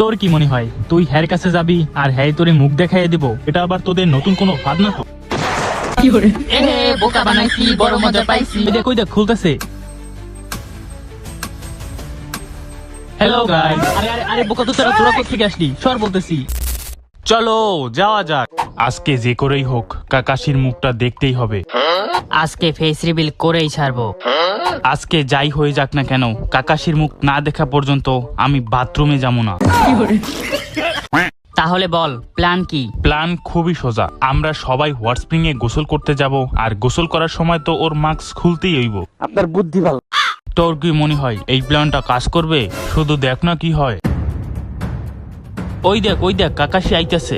তোর কি মনে হয়? তুই হ্যার কাছে যাবি আর হ্যাঁ তোরে মুখ দেখাইয়ে দিব? এটা আবার তোদের নতুন কোনো ফাঁদ না তো? এ বোকা বানাইছি বড় মজা পাইছি। এই দেখ খুলতেছে। হ্যালো গাইস আরে আরে আরে বোকা তো তোরা তোরা কোথা থেকে আসলি? সর বলতেছি। চলো যাওয়া যাক। আজকে যে করেই হোক কাকাশির মুখটা দেখতেই হবে। আজকে ফেস রিভিল করেই ছাড়বো। আজকে যাই হয়ে যাক না কেন কাকাশির মুখ না দেখা পর্যন্ত আমি বাথরুমে যাব না। তাহলে বল প্ল্যান কি? প্ল্যান খুবই সোজা। আমরা সবাই হট স্প্রিং এ গোসল করতে যাব আর গোসল করার সময় তো ওর মাস্ক খুলতেই হইব। আপনার বুদ্ধি ভালো। তোর কি মনে হয় এই প্ল্যানটা কাজ করবে? শুধু দেখ না কি হয়। ওই দেখ ওই দেখ কাকাশি আইতেছে।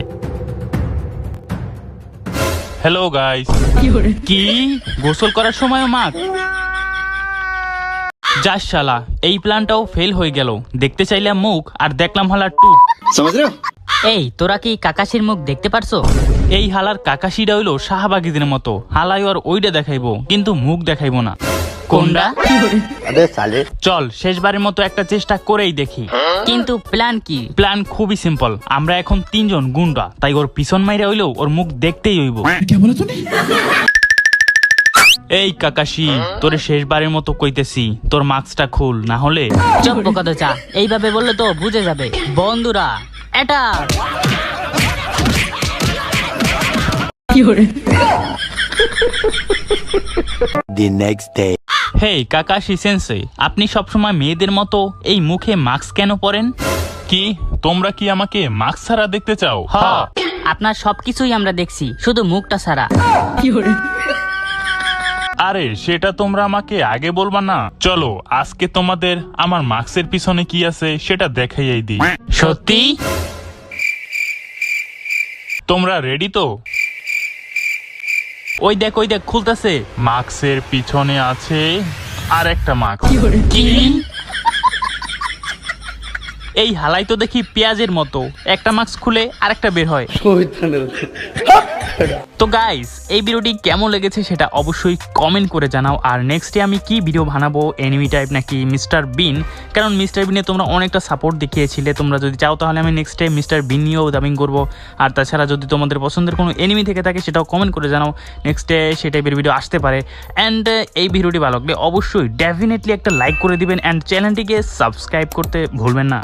হ্যালো গাইস কি গোসল করার সময় মাক যাস শালা এই প্ল্যানটাও ফেল হয়ে গেল। দেখতে চাইলাম মুখ আর দেখলাম হালার টু। এই তোরা কি কাকাশির মুখ দেখতে পারছ? এই হালার কাকাশিটা হইল শাহবাগীদের মতো। হালাই আর ওইটা দেখাইবো কিন্তু মুখ দেখাইবো না। কোনটা? সালে চল। শেষবারের মতো একটা চেষ্টা করেই দেখি। কিন্তু প্ল্যান কি? প্ল্যান খুবই সিম্পল। আমরা এখন তিনজন গুন্ডা। তাই ওর পিছন মাইরা হইলেও ওর মুখ দেখতেই হইব। এই কাকাশি তোরে শেষবারের মতো কইতেছি তোর মাস্কটা খুল না হলে চপ তো চা এইভাবে বললে তো বুঝে যাবে। বন্ধুরা এটা the next day. Hey Kakashi sensei আপনি সবসময় মেয়েদের মতো এই মুখে মাস্ক কেন পরেন? কি? তোমরা কি আমাকে মাস্ক ছাড়া দেখতে চাও? হ্যাঁ। আপনার সবকিছুই আমরা দেখছি শুধু মুখটা ছাড়া। আরে সেটা তোমরা আমাকে আগে বলবা না। চলো আজকে তোমাদের আমার মাস্কের পিছনে কি আছে সেটা দেখাইয়াই দিই। সত্যি? তোমরা রেডি তো? ওই দেখ ওই দেখ খুলতেছে। মাক্সের পিছনে আছে আর একটা মাক্স কি? এই হালাই তো দেখি পেঁয়াজের মতো। একটা মাস্ক খুলে আরেকটা বের হয়। তো গাইস এই ভিডিওটি কেমন লেগেছে সেটা অবশ্যই কমেন্ট করে জানাও। আর নেক্সটে আমি কি ভিডিও বানাবো এনিমি টাইপ নাকি মিস্টার বিন কারণ মিস্টার বিনে তোমরা অনেকটা সাপোর্ট দেখিয়েছিলে। তোমরা যদি চাও তাহলে আমি নেক্সট নেক্সটে মিস্টার বিন নিয়েও দাবিং করব। আর তাছাড়া যদি তোমাদের পছন্দের কোনো এনিমি থেকে থাকে সেটাও কমেন্ট করে জানাও। নেক্সটে সেই টাইপের ভিডিও আসতে পারে। অ্যান্ড এই ভিডিওটি ভালো লাগলে অবশ্যই ডেফিনেটলি একটা লাইক করে দিবেন। অ্যান্ড চ্যানেলটিকে সাবস্ক্রাইব করতে ভুলবেন না।